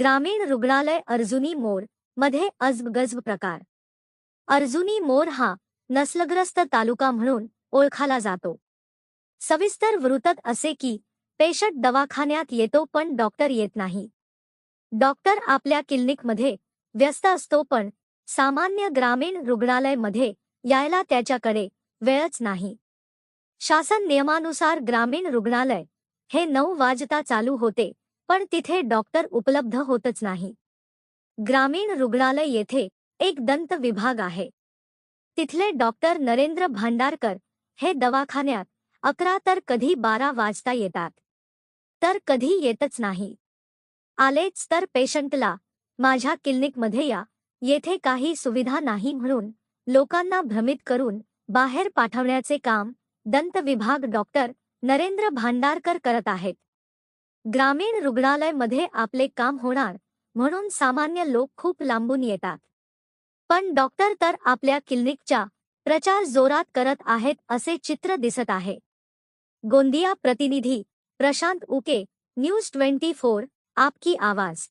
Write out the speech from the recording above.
ग्रामीण रुग्णालय अर्जुनी मोरमध्ये अजबगजब प्रकार. अर्जुनी मोर हा नसलग्रस्त तालुका म्हणून ओळखला जातो. सविस्तर वृत्त असे की पेशंट दवाखान्यात येतो पण डॉक्टर येत नाही. डॉक्टर आपल्या क्लिनिकमध्ये व्यस्त असतो पण सामान्य ग्रामीण रुग्णालयमध्ये यायला त्याच्याकडे वेळच नाही. शासन नियमानुसार ग्रामीण रुग्णालय हे नऊ वाजता चालू होते. पण तिथे डॉक्टर उपलब्ध होतच नाही. ग्रामीण रुग्णालय येथे एक दंत विभाग आहे. तिथले डॉक्टर नरेंद्र भांडारकर हे दवाखान्यात अकरा तर कधी बारा वाजता येतात. तर कधी येतच नाही. आलेच तर पेशंटला माझ्या क्लिनिकमध्ये या. येथे काही सुविधा नाही म्हणून लोकांना भ्रमित करून बाहेर पाठवण्याचे काम दंत विभाग डॉक्टर नरेंद्र भांडारकर करत आहेत. ग्रामीण रुग्णालयमध्ये आपले काम होणार म्हणून सामान्य लोक खूप लांबून येतात. पण डॉक्टर तर आपल्या क्लिनिकच्या प्रचार जोरात करत आहेत असे चित्र दिसत आहे. गोंदिया प्रतिनिधी Prashant Uke news twenty four आपकी आवाज.